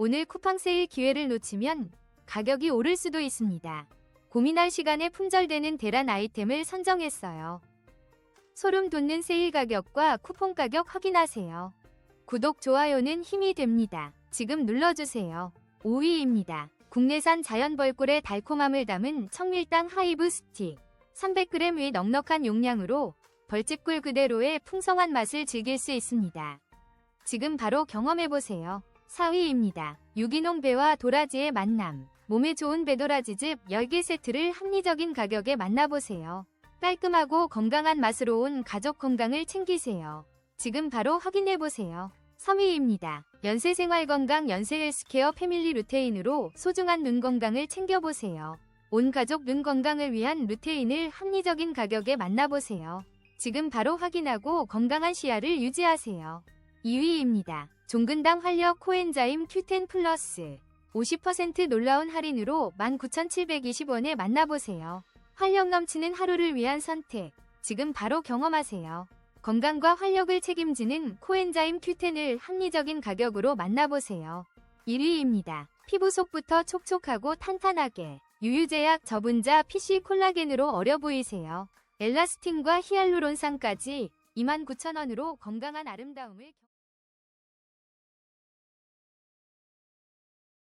오늘 쿠팡 세일 기회를 놓치면 가격이 오를 수도 있습니다. 고민할 시간에 품절되는 대란 아이템을 선정했어요. 소름 돋는 세일 가격과 쿠폰 가격 확인하세요. 구독, 좋아요는 힘이 됩니다. 지금 눌러주세요. 5위입니다. 국내산 자연 벌꿀의 달콤함을 담은 청밀당 하이브 스틱. 300g 의 넉넉한 용량으로 벌집꿀 그대로의 풍성한 맛을 즐길 수 있습니다. 지금 바로 경험해보세요. 4위입니다. 유기농 배와 도라지의 만남. 몸에 좋은 배도라지즙 10개 세트를 합리적인 가격에 만나보세요. 깔끔하고 건강한 맛으로 온 가족 건강을 챙기세요. 지금 바로 확인해보세요. 3위입니다. 연세생활건강 연세헬스케어 패밀리 루테인으로 소중한 눈 건강을 챙겨보세요. 온 가족 눈 건강을 위한 루테인을 합리적인 가격에 만나보세요. 지금 바로 확인하고 건강한 시야를 유지하세요. 2위입니다. 종근당 활력 코엔자임 Q10 플러스 50% 놀라운 할인으로 19,720원에 만나보세요. 활력 넘치는 하루를 위한 선택. 지금 바로 경험하세요. 건강과 활력을 책임지는 코엔자임 Q10을 합리적인 가격으로 만나보세요. 1위입니다. 피부 속부터 촉촉하고 탄탄하게 유유제약 저분자 PC 콜라겐으로 어려 보이세요. 엘라스틴과 히알루론산까지 29,000원으로 건강한 아름다움을 경-